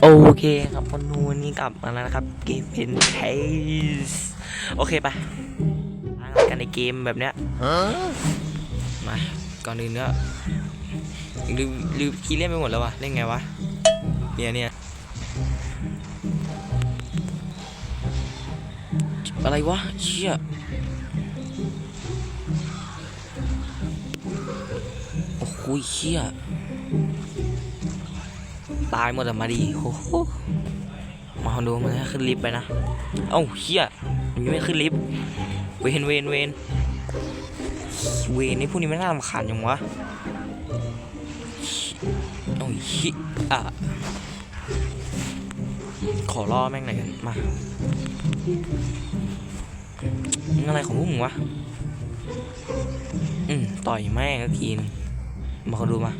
โอเคครับคนดูนนี้กลับมาแล้วนะครับ เกมเป็นเทสโอเคไปมากันในเกมแบบเนี้ยมาก่อนอื่นก็ลืมลืมคีย์เล่นไปหมดแล้ววะเล่นไงวะเนี่ยเนี่ยอะไรวะเชี่ยโอ้โหเชี่ย ตายหมดอะมาดีโอ้โหมาดูมันขึ้นลิฟต์ไปนะ เอ้าเฮียมันยังไม่ขึ้นลิฟต์ เวนเวนเวนเวนนี่พวกนี้ไม่น่ารำคาญยังวะเอ้าฮิอะขอล่อแม่งหน่อยกันมามึงอะไรของพวกมึงวะ อืมต่อยแม่งสักทีนึงมาเขาดูมา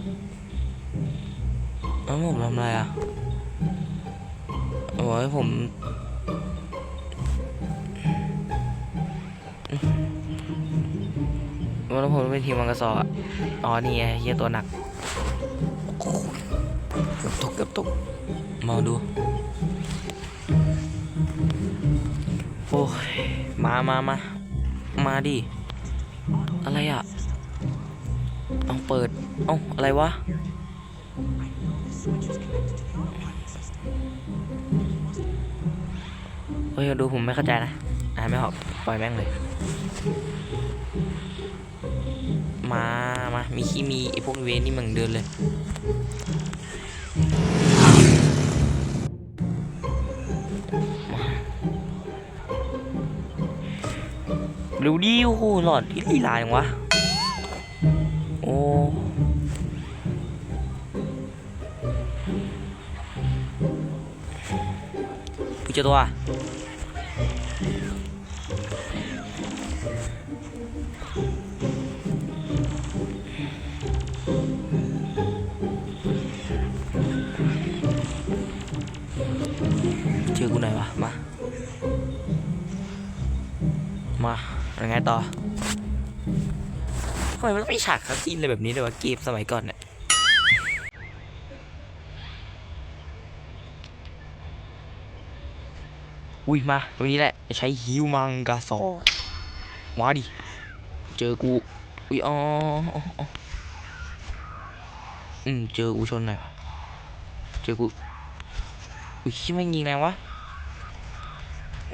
แล้วผมทำอะไรอะบอกให้ผมแล้วผมเป็นทีมมังกรซออะอ๋อนี่ไงเฮียตัวหนักเกือบตกเกือบตกมาดู โอ้ย มามามา มาดิ อะไรอะ เอาเปิด เอาอะไรวะ เฮ้ยดูผมไม่เข้าใจนะ อ่าไม่ออกปล่อยแม่งเลย มามามีขี้มีไอพวกเวนนี่มึงเดินเลยมาดูดิโอ้โหหลอดที่ลีลาอย่างวะ กูเจอตัวเจอกูไหนวะมา มายังไงต่อทำไมมันต้องมีฉากคัสซีนอะไรแบบนี้เลยวะเกมสมัยก่อนเนี่ย อุ้ยมาตรงนี้แหละจะใช้ฮิวมังกาซอมาดิ เจอกูอุ้ยอ๋ออ๋ออ๋ออืมเจอกูชนหน่อยวะเจอกูอุ้ยชิไม่งยิงแรงวะ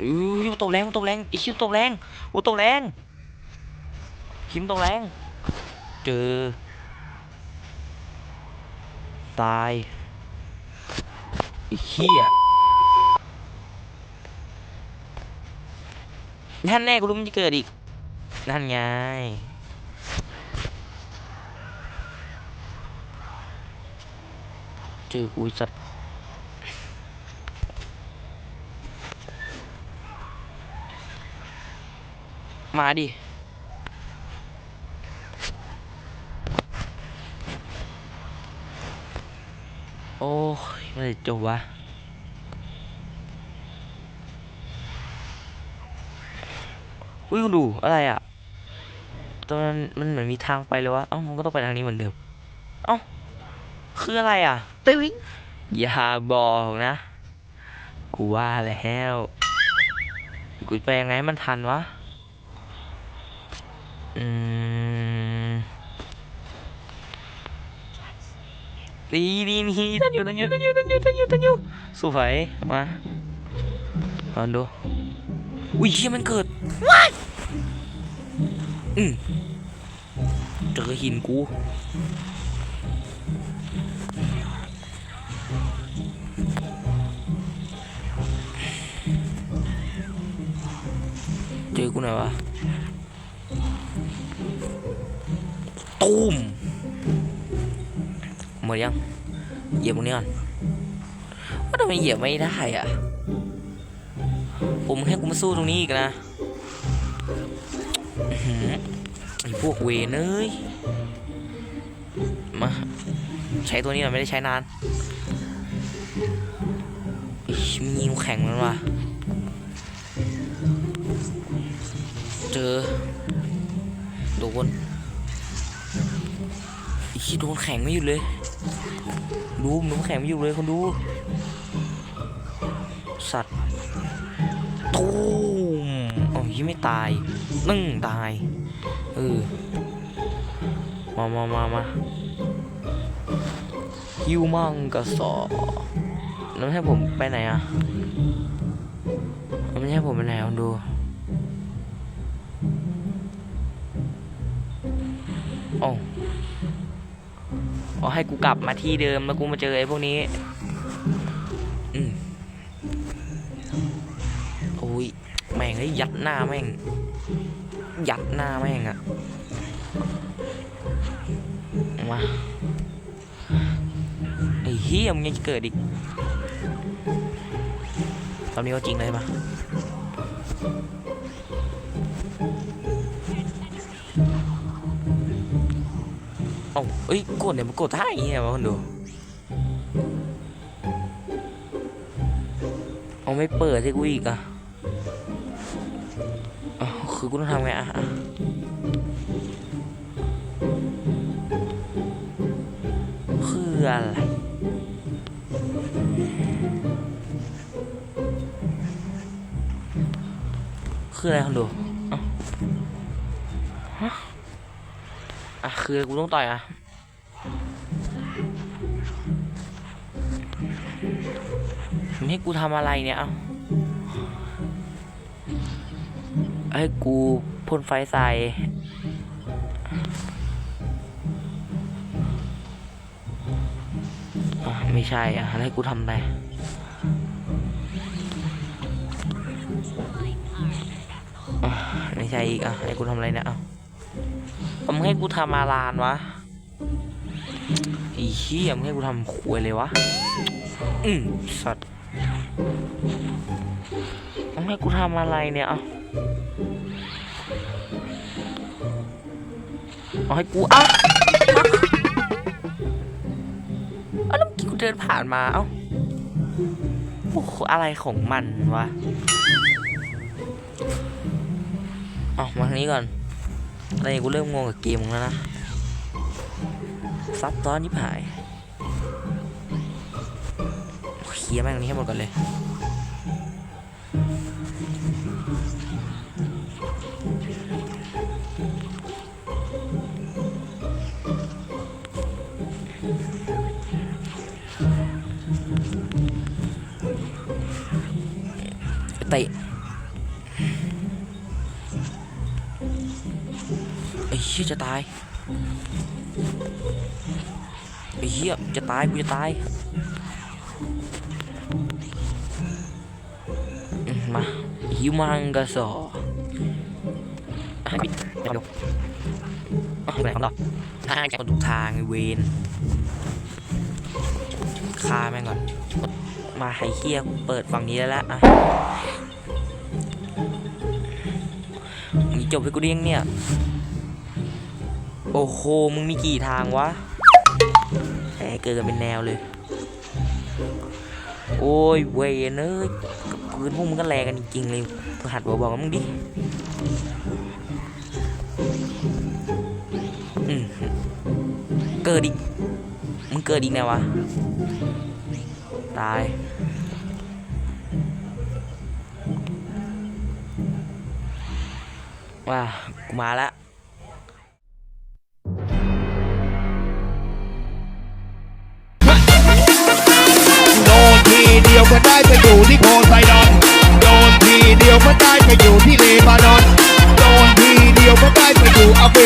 อุ้ยมันตกแรงมันตกแรงไอ้ชิมตกแรงโอ้ตกแรงชิมตกแรง เจอ ตายไอ้เหี้ย นั่นแน่กูรู้มันจะเกิดอีก นั่นไง เจอกูไอ้สัตว์มาดิโอ้ยไม่ได้จบวะ อุ้ยคุณดูอะไรอะตรงนั้นมันเหมือนมีทางไปเลยวะเอ้ามันก็ต้องไปทางนี้เหมือนเดิมเอ้าคืออะไรอะตึ้งอย่าบอกนะ กูว่าแล้วกูไปยังไงให้มันทันวะอืมดีดีนี่ตันอยู่ตันอยู่ตันอยู่ตันอยู่ตันอยู่ตันอยู่สวยมาลองดู อุ้ยเฮียมันเกิดอืมเจอหินกู เจอกูหน่อยวะ ตูมหมดยัง เหยียบตรงนี้ก่อนว่าทำไมเหยียบไม่ได้อะ ผมให้กูมาสู้ตรงนี้อีกนะไอ้พวกเวนเอ้ย มา ใช้ตัวนี้หน่อยไม่ได้ใช้นานมียิงแข็งมันว่ะ เจอ โดนอีกโดนแข็งไม่หยุดเลย ดูดูน้ำแข็งไม่อยู่เลยคนดู สัตว์ ตูมอ๋อยังไม่ตายนึ่งตายเออมามามามาฮิวมังกระสอแล้วให้ผมไปไหนอะแล้วไม่ให้ผมไปไหนลองดูอ๋ออ๋อให้กูกลับมาที่เดิมแล้วกูมาเจอไอ้พวกนี้ เฮ้ยยัดหน้าแม่ง ยัดหน้าแม่งอะมาไอ้เฮียมึงยังจะเกิดอีกตอนนี้ก็จริงเลยปะเอ้เอ้ยกดเนี่ยมันกดท่าอย่างเงี้ยวะคนดูเอาไม่เปิดให้กูอีกอะ คือกูต้องทำไงอะอะคืออะไรคืออะไรคนดูเอ้าฮะอะคือกูต้องต่อยอะนให้กูทำอะไรเนี่ยเอ้า ให้กูพ่นไฟใส่ไม่ใช่อะให้กูทำอะไรไม่ใช่อีกอะให้กูทำอะไรเนี่ยเอาเอามึงให้กูทำอาลานวะอ้เหี้ยมึงให้กูทำควยเลยวะอืมสัตว์ ให้กูทำอะไรเนี่ยเอาเอาให้กูอะเอาแล้วกี้กูเดินผ่านมาเอ้าโอ้โหอะไรของมันวะเอามาทางนี้ก่อนอะไรกูเริ่มงงกับเกมมึงแล้วนะซับซ้อนยิบหาย ลียร์แม่งตรงนี้ให้หมดก่อนเลยเตะไอ้เหี้ยจะตายไอ้เหี้ยจะตายกูจะตาย มาฮิวมังกะสอให้ปิดให้ดูอะไปไหนของดอกทาจากคนทุกทางเวนฆ่าแม่งก่อน มาไอ้เหี้ยเปิดฝั่งนี้แล้วละอะมึงจบไปกูเรียงเนี่ย โอ้โห มึงมีกี่ทางวะแหมเกิดกันเป็นแนวเลย โอ้ยเวยเนยกับปืนพวกมึงก็แรงกันจริงๆเลยหัดบอกบอกมึงดิเกิดอีก มึงเกิดอีกแนววะ ตาย ว้ากูมาแล้วียวก็ได้ไปอยู่ที่โพไซดอน โดนทีเดียวก็ได้ไปอยู่ที่เลบานอน โดนทีเดียวก็ได้ไปอยู่อาเบ